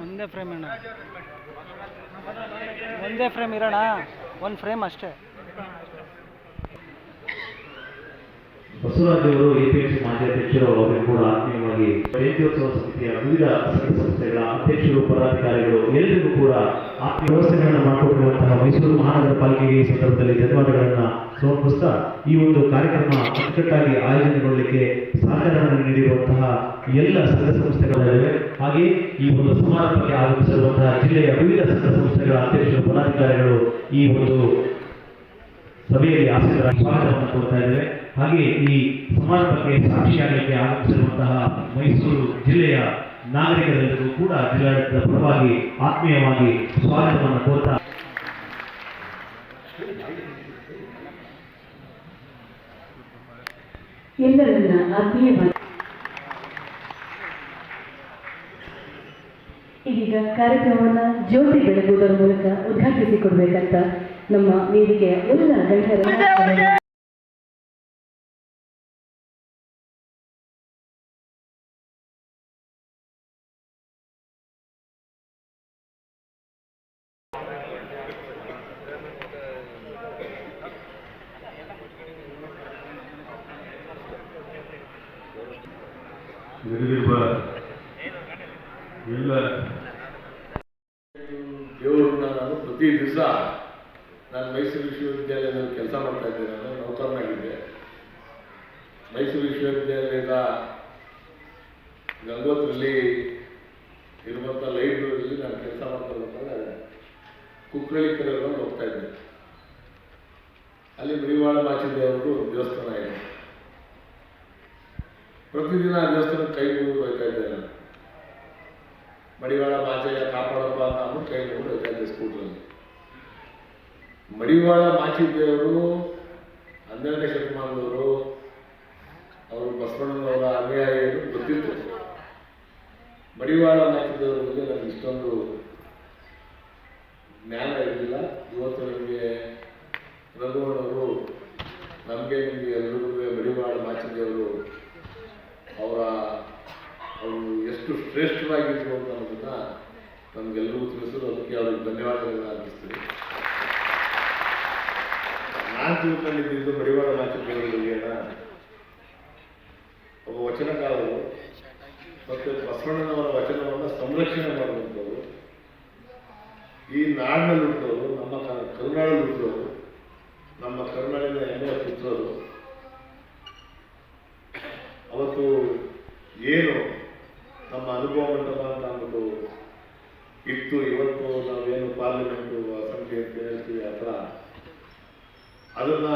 ಒಂದೇ ಫ್ರೇಮ್ ಅಣ್ಣ. ಒಂದೇ ಫ್ರೇಮ್ ಇರೋಣ. ಒಂದು ಫ್ರೇಮ್ ಅಷ್ಟೇ. ಬಸವರಾಜ್ ಅವರು ಎಪಿಎಂಸಿ ಮಾಜಿ ಅಧ್ಯಕ್ಷರು ಅವರು ಕೂಡ ಆತ್ಮೀಯವಾಗಿ ಜಯಂತ್ಯೋತ್ಸವ ಸಮಿತಿಯ ವಿವಿಧ ಸಂಘ ಸಂಸ್ಥೆಗಳ ಅಧ್ಯಕ್ಷರು, ಪದಾಧಿಕಾರಿಗಳು ಎಲ್ಲರಿಗೂ ಕೂಡ ಆತ್ಮೀಯ ವ್ಯವಸ್ಥೆಗಳನ್ನು ಮಾಡಿಕೊಟ್ಟಿರುವಂತಹ ಮೈಸೂರು ಮಹಾನಗರ ಪಾಲಿಕೆಗೆ ಈ ಸಂದರ್ಭದಲ್ಲಿ ಧನ್ಯವಾದಗಳನ್ನು ಸಮರ್ಪಿಸ್ತಾ ಈ ಒಂದು ಕಾರ್ಯಕ್ರಮ ಅಚ್ಚುಕಟ್ಟಾಗಿ ಆಯೋಜನೆಗೊಳ್ಳಲಿಕ್ಕೆ ಸಹಕಾರವನ್ನು ನೀಡಿರುವಂತಹ ಎಲ್ಲ ಸಂಘ ಸಂಸ್ಥೆಗಳಿವೆ ಹಾಗೆ ಈ ಒಂದು ಸಮಾರಂಭಕ್ಕೆ ಆಗಮಿಸಿರುವಂತಹ ಜಿಲ್ಲೆಯ ವಿವಿಧ ಸಂಘ ಸಂಸ್ಥೆಗಳ ಅಧ್ಯಕ್ಷರು, ಪದಾಧಿಕಾರಿಗಳು ಈ ಒಂದು ಸಭೆಯಲ್ಲಿ ಆಸಕ್ತರಾಗಿ ಸ್ವಾಗತವನ್ನು ಕೊಡ್ತಾ ಇದ್ದೇವೆ. ಹಾಗೆ ಈ ಸಮಾರಂಭಕ್ಕೆ ಸಾಕ್ಷಿಯಾಗಲಿಕ್ಕೆ ಆಗಮಿಸಿರುವಂತಹ ಮೈಸೂರು ಜಿಲ್ಲೆಯ ನಾಗರಿಕರೆಲ್ಲರಿಗೂ ಕೂಡ ಜಿಲ್ಲಾಡಳಿತದ ಪರವಾಗಿ ಆತ್ಮೀಯವಾಗಿ ಸ್ವಾಗತವನ್ನು ಕೋರ್ತಾ ಎಲ್ಲರನ್ನ ಆತ್ಮೀಯವಾಗಿ ಇದೀಗ ಕಾರ್ಯಕ್ರಮವನ್ನ ಜ್ಯೋತಿ ಬೆಳಗುವುದರ ಮೂಲಕ ಉದ್ಘಾಟಿಸಿಕೊಡ್ಬೇಕಂತ ನಮ್ಮ ವೇದಿಕೆಯ ಎಲ್ಲ ಗಣ್ಯರನ್ನ ನೆರೆದಿರುವ ಎಲ್ಲ ದೇವರನ್ನ ನಾನು ಪ್ರತಿ ದಿವಸ ನಾನು ಮೈಸೂರು ವಿಶ್ವವಿದ್ಯಾಲಯದಲ್ಲಿ ಕೆಲಸ ಮಾಡ್ತಾ ಇದ್ದೆ ನಾನು ನೌಕರನಾಗಿದ್ದೆ. ಮೈಸೂರು ವಿಶ್ವವಿದ್ಯಾಲಯದ ಗಂಗೋತ್ರಲ್ಲಿ ಇರುವಂಥ ಲೈಬ್ರರಿಯಲ್ಲಿ ನಾನು ಕೆಲಸ ಮಾಡ್ತಾ ಇರ್ಬೇಕಾದ್ರೆ ಹೋಗ್ತಾ ಇದ್ದೆ. ಅಲ್ಲಿ ಮುಡಿವಾಳ ಮಾಚಿದೇವರು ದೇವಸ್ಥಾನ ಇದೆ. ಪ್ರತಿದಿನ ಆ ದೇವಸ್ಥಾನಕ್ಕೆ ಕೈ ಹೋಗ್ತಾ ಇದ್ದೆ ನಾನು. ಮಡಿವಾಳ ಮಾಚಯ್ಯ ಕಾಪಾಡಪ್ಪ ಅಂತ ಕೈ ಮುಗಿದು ಹೋಗ್ತಾ ಇದ್ದೆ ಸ್ಕೂಟ್ರಲ್ಲಿ ಮಡಿವಾಳ ಮಾಚಿದೇವರು ಹನ್ನೆರಡನೇ ಶತಮಾನದವರು, ಅವರು ಬಸವಣ್ಣನವರ ಅನುಯಾಯಿಗಳು ಗೊತ್ತಿತ್ತು. ಮಡಿವಾಳ ಮಾಚಿದೇವರ ಬಗ್ಗೆ ನನಗೆ ಇಷ್ಟೊಂದು ಜ್ಞಾನ ಇರಲಿಲ್ಲ. ಇವತ್ತು ನನಗೆ ರಘುವಣ್ಣವರು ನಮಗೆ ನಿಮಗೆ ಎಲ್ರಿಗೂ ಮಡಿವಾಳ ಮಾಚಿದೇವರು ಅವರ ಅವರು ಎಷ್ಟು ಶ್ರೇಷ್ಠರಾಗಿದ್ರು ಅಂತ ಅನ್ನೋದನ್ನ ನಮಗೆಲ್ಲರಿಗೂ ತಿಳಿಸಲು ಅದಕ್ಕೆ ಅವ್ರಿಗೆ ಧನ್ಯವಾದಗಳನ್ನ ಅರ್ಪಿಸ್ತೀನಿ ನಾನು ತಿಳ್ಕೊಂಡಿದ್ದು ಪರಿವಾರ ಬಗ್ಗೆನ ಒಬ್ಬ ವಚನಕಾರರು ಮತ್ತು ಬಸವಣ್ಣನವರ ವಚನವನ್ನು ಸಂರಕ್ಷಣೆ ಮಾಡುವಂಥವ್ರು. ಈ ನಾಡಿನಲ್ಲಿ ಹುಟ್ಟಿದವರು ನಮ್ಮ ಕರ್ನಾಟಕದಲ್ಲಿ ಹುಟ್ಟಿದವರು ನಮ್ಮ ಕರುನಾಡಿನ ಹೆಮ್ಮೆಯ ಪುತ್ರರು ಅವತ್ತು ಏನು ನಮ್ಮ ಅನುಭವ ಮಂಟಪ ಅಂತ ಅಂದ್ಬಿಟ್ಟು ಇತ್ತು ಇವತ್ತು ನಾವೇನು ಪಾರ್ಲಿಮೆಂಟು ಅಸೆಂಬ್ಲಿ ಅಂತ ಹೇಳ್ತೀವಿ ಆ ಥರ ಅದನ್ನ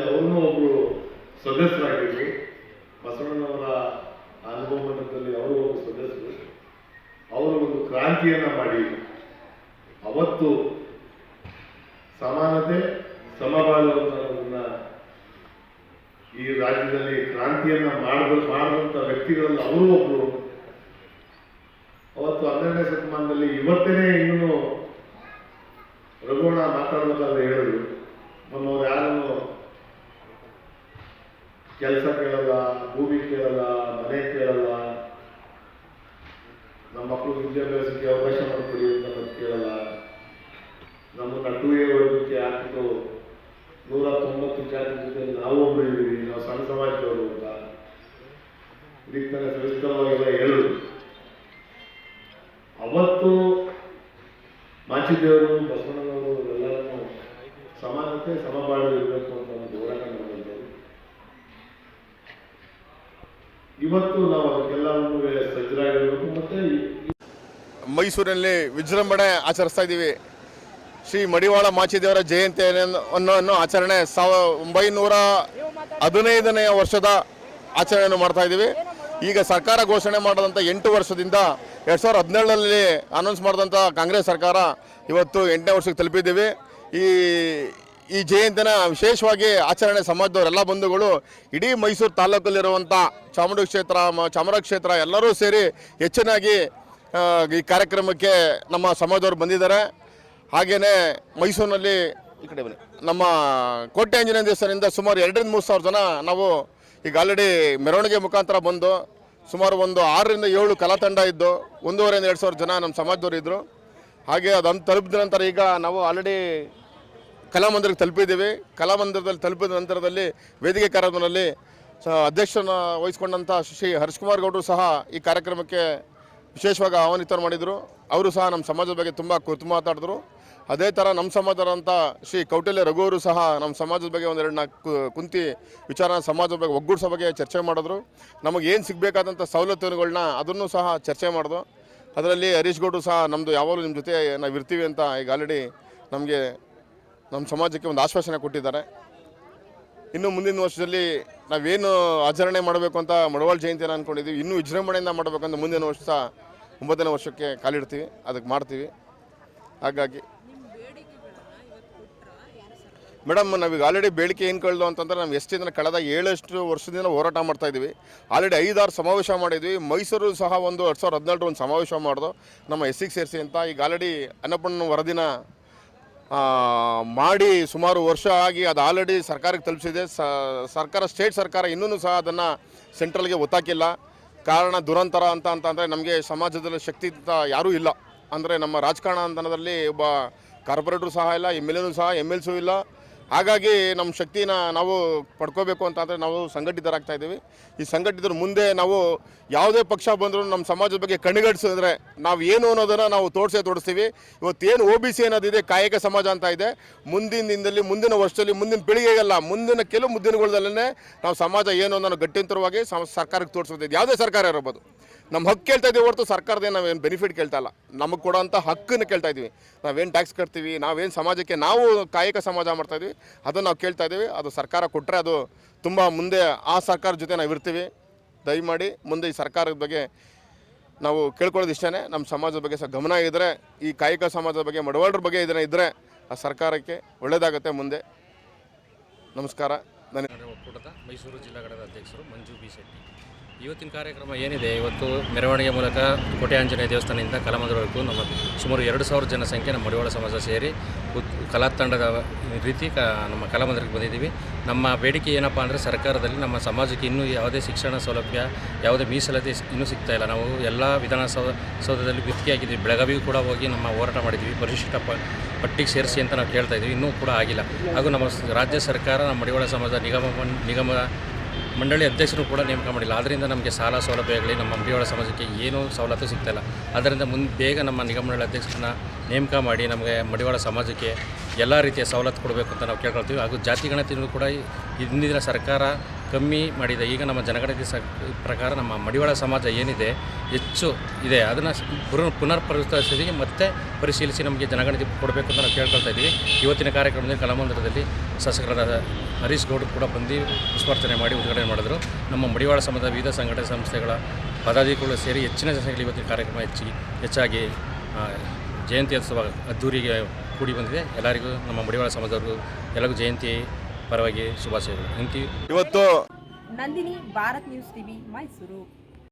ಅದರಲ್ಲಿ ಅವನು ಒಬ್ರು ಸದಸ್ಯರಾಗಿದ್ರು ಬಸವಣ್ಣನವರ ಅನುಭವ ಮಂಟಪದಲ್ಲಿ ಅವರು ಒಬ್ಬ ಸದಸ್ಯರು. ಅವರು ಒಂದು ಕ್ರಾಂತಿಯನ್ನ ಮಾಡಿ ಅವತ್ತು ಸಮಾನತೆ ಸಮಬಾಳು ಅನ್ನೋದನ್ನ ಈ ರಾಜ್ಯದಲ್ಲಿ ಕ್ರಾಂತಿಯನ್ನ ಮಾಡಿದ ಮಾಡಿದಂಥ ವ್ಯಕ್ತಿಗಳಲ್ಲಿ ಅವರು ಒಬ್ರು. ಅವತ್ತು ಹನ್ನೆರಡನೇ ಶತಮಾನದಲ್ಲಿ ಇವತ್ತೇನೆ ಇನ್ನೂ ರಘುವಣ ಮಾತಾಡ್ಬೇಕಾದ್ರೆ ಕೆಲಸ ಕೇಳಲ್ಲ, ಭೂಮಿ ಕೇಳಲ್ಲ, ಮನೆ ಕೇಳಲ್ಲ, ನಮ್ಮ ಮಕ್ಕಳು ವಿದ್ಯಾಭ್ಯಾಸಕ್ಕೆ ಅವಕಾಶ ಮಾಡಿಕೊಡಿ ಅಂತ ಕೇಳಲ್ಲ. ನಮ್ಮನ್ನು ಟೂ ಎ ವರ್ಗಕ್ಕೆ ನೂರ ತೊಂಬತ್ತು ಜಾತಿ ಜೊತೆ ನಾವು ಒಬ್ರು ಇದ್ದೀವಿ, ನಾವು ಸಣ್ಣ ಸಮಾಜದವರು ಅಂತ. ಇದಕ್ಕೆ ನನಗೆ ಸವಿಸ್ತರವಾಗೆಲ್ಲ ಅವತ್ತು ಮಾಚಿದೇವರು ಬಸವಣ್ಣನವರು ಎಲ್ಲರನ್ನು ಸಮಾನತೆ ಸಮಬಾಳು ಇರಬೇಕು ಅಂತ ಒಂದು ಹೋರಾಟ ಮಾಡಿದ್ರು ಇವತ್ತು ನಾವು ಅದಕ್ಕೆಲ್ಲವನ್ನು ಸಜ್ಜರಾಗಿರಬೇಕು ಮತ್ತೆ ಮೈಸೂರಿನಲ್ಲಿ ವಿಜೃಂಭಣೆ ಆಚರಿಸ್ತಾ ಇದ್ದೀವಿ. ಶ್ರೀ ಮಡಿವಾಳ ಮಾಚಿದೇವರ ಜಯಂತಿ ಅನ್ನೋ ಆಚರಣೆ ಸಾವ ಒಂಬೈನೂರ ಹದಿನೈದನೆಯ ವರ್ಷದ ಆಚರಣೆಯನ್ನು ಮಾಡ್ತಾ ಇದ್ದೀವಿ. ಈಗ ಸರ್ಕಾರ ಘೋಷಣೆ ಮಾಡಿದಂಥ ಎಂಟು ವರ್ಷದಿಂದ ಎರಡು ಸಾವಿರದ ಹದಿನೇಳರಲ್ಲಿ ಅನೌನ್ಸ್ ಮಾಡಿದಂಥ ಕಾಂಗ್ರೆಸ್ ಸರ್ಕಾರ ಇವತ್ತು ಎಂಟನೇ ವರ್ಷಕ್ಕೆ ತಲುಪಿದ್ದೀವಿ. ಈ ಈ ಜಯಂತಿನ ವಿಶೇಷವಾಗಿ ಆಚರಣೆ ಸಮಾಜದವರೆಲ್ಲ ಬಂಧುಗಳು ಇಡೀ ಮೈಸೂರು ತಾಲೂಕಲ್ಲಿರುವಂಥ ಚಾಮುಂಡಿ ಕ್ಷೇತ್ರ ಚಾಮರ ಕ್ಷೇತ್ರ ಎಲ್ಲರೂ ಸೇರಿ ಹೆಚ್ಚಿನಾಗಿ ಈ ಕಾರ್ಯಕ್ರಮಕ್ಕೆ ನಮ್ಮ ಸಮಾಜದವರು ಬಂದಿದ್ದಾರೆ. ಹಾಗೆಯೇ ಮೈಸೂರಿನಲ್ಲಿ ಈ ಕಡೆ ಬನ್ನಿ. ನಮ್ಮ ಕೋಟೆ ಆಂಜನೇಯ ದೇವಸ್ಥಾನದಿಂದ ಸುಮಾರು ಎರಡರಿಂದ ಮೂರು ಸಾವಿರ ಜನ ನಾವು ಈಗ ಆಲ್ರೆಡಿ ಮೆರವಣಿಗೆ ಮುಖಾಂತರ ಬಂದು ಸುಮಾರು ಒಂದು ಆರರಿಂದ ಏಳು ಕಲಾ ತಂಡ ಇದ್ದು ಒಂದೂವರೆಯಿಂದ ಎರಡು ಸಾವಿರ ಜನ ನಮ್ಮ ಸಮಾಜದವರು ಇದ್ದರು ಹಾಗೆ ಅದನ್ನು ತಲುಪಿದ ನಂತರ ಈಗ ನಾವು ಆಲ್ರೆಡಿ ಕಲಾಮಂದಿರಕ್ಕೆ ತಲುಪಿದ್ದೀವಿ. ಕಲಾಮಂದಿರದಲ್ಲಿ ತಲುಪಿದ ನಂತರದಲ್ಲಿ ವೇದಿಕೆ ಕಾರ್ಯಕ್ರಮದಲ್ಲಿ ಅಧ್ಯಕ್ಷನ ವಹಿಸಿಕೊಂಡಂಥ ಶ್ರೀ ಹರ್ಷ್ಕುಮಾರ್ ಗೌಡರು ಸಹ ಈ ಕಾರ್ಯಕ್ರಮಕ್ಕೆ ವಿಶೇಷವಾಗಿ ಆಹ್ವಾನಿತರು ಮಾಡಿದರು. ಅವರು ಸಹ ನಮ್ಮ ಸಮಾಜದ ಬಗ್ಗೆ ತುಂಬ ಕುರಿತು ಮಾತಾಡಿದ್ರು. ಅದೇ ಥರ ನಮ್ಮ ಸಮಾಜದಂಥ ಶ್ರೀ ಕೌಟಿಲ್ಯ ರಘುವರು ಸಹ ನಮ್ಮ ಸಮಾಜದ ಬಗ್ಗೆ ಒಂದೆರಡು ನಾಲ್ಕು ಕು- ಕುಂತಿ ವಿಚಾರ ಸಮಾಜದ ಬಗ್ಗೆ, ಒಗ್ಗೂಡಿಸೋ ಬಗ್ಗೆ ಚರ್ಚೆ ಮಾಡಿದ್ರು. ನಮಗೆ ಏನು ಸಿಗಬೇಕಾದಂಥ ಸವಲತ್ತುಗಳನ್ನ ಅದನ್ನು ಸಹ ಚರ್ಚೆ ಮಾಡಿದ್ರು. ಅದರಲ್ಲಿ ಹರೀಶ್ ಗೌಡರು ಸಹ ನಮ್ಮದು ಯಾವಾಗಲೂ ನಿಮ್ಮ ಜೊತೆ ನಾವು ಇರ್ತೀವಿ ಅಂತ ಈಗ ಆಲ್ರೆಡಿ ನಮಗೆ ನಮ್ಮ ಸಮಾಜಕ್ಕೆ ಒಂದು ಆಶ್ವಾಸನೆ ಕೊಟ್ಟಿದ್ದಾರೆ. ಇನ್ನು ಮುಂದಿನ ವರ್ಷದಲ್ಲಿ ನಾವೇನು ಆಚರಣೆ ಮಾಡಬೇಕು ಅಂತ ಮಡವಾಳ ಜಯಂತಿಯನ್ನು ಅಂದ್ಕೊಂಡಿದ್ದೀವಿ ಇನ್ನೂ ವಿಜೃಂಭಣೆಯಿಂದ ಮಾಡಬೇಕಂತ ಮುಂದಿನ ವರ್ಷ ಒಂಬತ್ತನೇ ವರ್ಷಕ್ಕೆ ಕಾಲಿಡ್ತೀವಿ ಅದಕ್ಕೆ ಮಾಡ್ತೀವಿ. ಹಾಗಾಗಿ ಮೇಡಮ್, ನಾವೀಗ ಆಲ್ರೆಡಿ ಬೇಡಿಕೆ ಏನು ಕಳೆದು ಅಂತಂದ್ರೆ ನಾವು ಎಷ್ಟು ದಿನ ಕಳೆದ ಏಳಷ್ಟು ವರ್ಷದಿಂದ ಹೋರಾಟ ಮಾಡ್ತಾ ಇದ್ದೀವಿ. ಆಲ್ರೆಡಿ ಐದಾರು ಸಮಾವೇಶ ಮಾಡಿದ್ವಿ. ಮೈಸೂರು ಸಹ ಒಂದು ಎರಡು ಸಾವಿರದ ಹದಿನೆಂಟು ಒಂದು ಸಮಾವೇಶ ಮಾಡಿದು ನಮ್ಮ ಎಸ್ಸಿಗೆ ಸೇರಿಸಿ ಅಂತ ಈಗ ಆಲ್ರೆಡಿ ಅನ್ನಪೂರ್ಣ ವರದಿನ ಮಾಡಿ ಸುಮಾರು ವರ್ಷ ಆಗಿ ಅದು ಆಲ್ರೆಡಿ ಸರ್ಕಾರಕ್ಕೆ ತಲುಪಿಸಿದೆ. ಸರ್ಕಾರ ಸ್ಟೇಟ್ ಸರ್ಕಾರ ಇನ್ನೂ ಸಹ ಅದನ್ನು ಸೆಂಟ್ರಲ್ಗೆ ಒತ್ತಾಕಿಲ್ಲ. ಕಾರಣ ದುರಂತರ ಅಂತ ಅಂತಂದರೆ ನಮಗೆ ಸಮಾಜದಲ್ಲಿ ಶಕ್ತಿ ಅಂತ ಯಾರೂ ಇಲ್ಲ. ಅಂದರೆ ನಮ್ಮ ರಾಜಕಾರಣ ಅಂತನದಲ್ಲಿ ಒಬ್ಬ ಕಾರ್ಪೊರೇಟ್ರು ಸಹ ಇಲ್ಲ ಎಂ ಎಲ್ ಎನೂ ಸಹ ಎಂ ಎಲ್ಸು ಇಲ್ಲ. ಹಾಗಾಗಿ ನಮ್ಮ ಶಕ್ತಿನ ನಾವು ಪಡ್ಕೋಬೇಕು ಅಂತಂದರೆ ನಾವು ಸಂಘಟಿತರಾಗ್ತಾ ಇದ್ದೀವಿ. ಈ ಸಂಘಟಿತರ ಮುಂದೆ ನಾವು ಯಾವುದೇ ಪಕ್ಷ ಬಂದರೂ ನಮ್ಮ ಸಮಾಜದ ಬಗ್ಗೆ ಕಣಿಗಡಿಸಿದ್ರೆ ನಾವು ಏನು ಅನ್ನೋದನ್ನು ನಾವು ತೋರಿಸೇ ತೋರಿಸ್ತೀವಿ. ಇವತ್ತೇನು ಒ ಬಿ ಸಿ ಅನ್ನೋದಿದೆ, ಕಾಯಕ ಸಮಾಜ ಅಂತ ಇದೆ. ಮುಂದಿನ ದಿನದಲ್ಲಿ, ಮುಂದಿನ ವರ್ಷದಲ್ಲಿ, ಮುಂದಿನ ಪೀಳಿಗೆಗಲ್ಲ, ಮುಂದಿನ ಕೆಲವು ಮುದ್ದಿನಗಳಲ್ಲೇ ನಾವು ಸಮಾಜ ಏನು ಅನ್ನೋ ಗಟ್ಟಿಂತರವಾಗಿ ಸರ್ಕಾರಕ್ಕೆ ತೋರಿಸ್ಬೋದು ಯಾವುದೇ ಸರ್ಕಾರ ಇರಬಹುದು ನಮ್ಮ ಹಕ್ಕು ಕೇಳ್ತಾ ಇದ್ದೀವಿ ಹೊರತು ಸರ್ಕಾರದ ನಾವೇನು ಬೆನಿಫಿಟ್ ಕೇಳ್ತಾ ಇಲ್ಲ. ನಮಗೆ ಕೊಡೋಂಥ ಹಕ್ಕನ್ನು ಕೇಳ್ತಾ ಇದ್ದೀವಿ. ನಾವೇನು ಟ್ಯಾಕ್ಸ್ ಕಟ್ತೀವಿ, ನಾವೇನು ಸಮಾಜಕ್ಕೆ ನಾವು ಕಾಯಕ ಸಮಾಜ ಮಾಡ್ತಾ ಇದ್ದೀವಿ, ಅದನ್ನು ನಾವು ಕೇಳ್ತಾ ಇದ್ದೀವಿ. ಅದು ಸರ್ಕಾರ ಕೊಟ್ಟರೆ ಅದು ತುಂಬ ಮುಂದೆ ಆ ಸರ್ಕಾರ ಜೊತೆ ನಾವು ಇರ್ತೀವಿ. ದಯಮಾಡಿ ಮುಂದೆ ಈ ಸರ್ಕಾರದ ಬಗ್ಗೆ ನಾವು ಕೇಳ್ಕೊಳ್ಳೋದು ಇಷ್ಟೇ ನಮ್ಮ ಸಮಾಜದ ಬಗ್ಗೆ ಸಹ ಗಮನ ಇದ್ದರೆ ಈ ಕಾಯಕ ಸಮಾಜದ ಬಗ್ಗೆ, ಮಡವಾಳರ ಬಗ್ಗೆ ಇದನ್ನು ಇದ್ದರೆ ಆ ಸರ್ಕಾರಕ್ಕೆ ಒಳ್ಳೆಯದಾಗುತ್ತೆ ಮುಂದೆ. ನಮಸ್ಕಾರ. ಧನ್ಯ ಒಕ್ಕೂಟದ ಮೈಸೂರು ಜಿಲ್ಲಾ ಘಟಕದ ಅಧ್ಯಕ್ಷರು ಮಂಜು ಬಿ ಶೆಟ್ಟಿ. ಇವತ್ತಿನ ಕಾರ್ಯಕ್ರಮ ಏನಿದೆ? ಇವತ್ತು ಮೆರವಣಿಗೆ ಮೂಲಕ ಕೋಟೆ ಆಂಜನೇಯ ದೇವಸ್ಥಾನದಿಂದ ಕಲಾಮಂದಿರವರೆಗೂ ನಮ್ಮ ಸುಮಾರು ಎರಡು ಸಾವಿರ ಜನಸಂಖ್ಯೆ ನಮ್ಮ ಮಡಿವಾಳ ಸಮಾಜ ಸೇರಿ ಕಲಾ ತಂಡದ ರೀತಿ ಕ, ನಮ್ಮ ಕಲಾಮಂದಿರಕ್ಕೆ ಬಂದಿದ್ದೀವಿ. ನಮ್ಮ ಬೇಡಿಕೆ ಏನಪ್ಪ ಅಂದರೆ ಸರ್ಕಾರದಲ್ಲಿ ನಮ್ಮ ಸಮಾಜಕ್ಕೆ ಇನ್ನೂ ಯಾವುದೇ ಶಿಕ್ಷಣ ಸೌಲಭ್ಯ, ಯಾವುದೇ ಮೀಸಲಾತಿ ಇನ್ನೂ ಸಿಗ್ತಾ ಇಲ್ಲ. ನಾವು ಎಲ್ಲ ವಿಧಾನಸೌಧ ಸೌಧದಲ್ಲಿ ಗುತ್ತಿಗೆಯಾಗಿದ್ದೀವಿ ಬೆಳಗಾವಿಗೂ ಕೂಡ ಹೋಗಿ ನಮ್ಮ ಹೋರಾಟ ಮಾಡಿದ್ದೀವಿ. ಪರಿಶಿಷ್ಟ ಪಟ್ಟಿಗೆ ಸೇರಿಸಿ ಅಂತ ನಾವು ಕೇಳ್ತಾ ಇದ್ದೀವಿ. ಇನ್ನೂ ಕೂಡ ಆಗಿಲ್ಲ. ಹಾಗೂ ನಮ್ಮ ರಾಜ್ಯ ಸರ್ಕಾರ ನಮ್ಮ ಮಡಿವಾಳ ಸಮಾಜ ನಿಗಮ ನಿಗಮ ಮಂಡಳಿ ಅಧ್ಯಕ್ಷರು ಕೂಡ ನೇಮಕ ಮಾಡಿಲ್ಲ. ಆದ್ದರಿಂದ ನಮಗೆ ಸಾಲ ಸೌಲಭ್ಯಗಳಿಗೆ ನಮ್ಮ ಅಂಬಿಯೋಳ ಸಮಾಜಕ್ಕೆ ಏನೂ ಸವಲತ್ತು ಸಿಗ್ತಾಯಿಲ್ಲ ಅದರಿಂದ ಮುಂದೆ ಬೇಗ ನಮ್ಮ ನಿಗಮ ಮಂಡಳಿ ಅಧ್ಯಕ್ಷರನ್ನ ನೇಮಕ ಮಾಡಿ ನಮಗೆ ಮಡಿವಾಳ ಸಮಾಜಕ್ಕೆ ಎಲ್ಲ ರೀತಿಯ ಸವಲತ್ತು ಕೊಡಬೇಕು ಅಂತ ನಾವು ಕೇಳ್ಕೊಳ್ತೀವಿ. ಹಾಗೂ ಜಾತಿ ಗಣತಿನೂ ಕೂಡ ಹಿಂದಿನ ಸರ್ಕಾರ ಕಮ್ಮಿ ಮಾಡಿದೆ. ಈಗ ನಮ್ಮ ಜನಗಣತಿ ಸ ಪ್ರಕಾರ ನಮ್ಮ ಮಡಿವಾಳ ಸಮಾಜ ಏನಿದೆ, ಹೆಚ್ಚು ಇದೆ. ಅದನ್ನು ಪುನರ್ ಪರಿಸ್ಥಿತಿ ಮತ್ತೆ ಪರಿಶೀಲಿಸಿ ನಮಗೆ ಜನಗಣತಿ ಕೊಡಬೇಕು ಅಂತ ನಾವು ಕೇಳ್ಕೊಳ್ತಾ ಇದ್ದೀವಿ. ಇವತ್ತಿನ ಕಾರ್ಯಕ್ರಮದಲ್ಲಿ ಕಲಾಮಂದಿರದಲ್ಲಿ ಶಾಸಕರಾದ ಹರೀಶ್ ಗೌಡ್ ಕೂಡ ಬಂದು ಪುಷ್ಪಾರ್ಚನೆ ಮಾಡಿ ಉದ್ಘಾಟನೆ ಮಾಡಿದರು. ನಮ್ಮ ಮಡಿವಾಳ ಸಮಾಜದ ವಿವಿಧ ಸಂಘಟನೆ ಸಂಸ್ಥೆಗಳ ಪದಾಧಿಕಾರಿಗಳು ಸೇರಿ ಹೆಚ್ಚಿನ ಜನಗಳು ಇವತ್ತಿನ ಕಾರ್ಯಕ್ರಮ ಹೆಚ್ಚಿ, ಹೆಚ್ಚಾಗಿ ಜಯಂತಿ ಜಯಂತ್ಯೋತ್ಸವ ಅದ್ದೂರಿಗೆ ಕೂಡಿ ಬಂದಿದೆ. ಎಲ್ಲರಿಗೂ ನಮ್ಮ ಮಡಿವಾಳ ಸಮಾಜದವ್ರಿಗೂ ಎಲ್ಲರಿಗೂ ಜಯಂತಿ ಪರವಾಗಿ ಶುಭಾಶಯಗಳು. ಇಂತಿ ಇವತ್ತು ನಂದಿನಿ ಭಾರತ್ ನ್ಯೂಸ್ ಟಿವಿ ಮೈಸೂರು.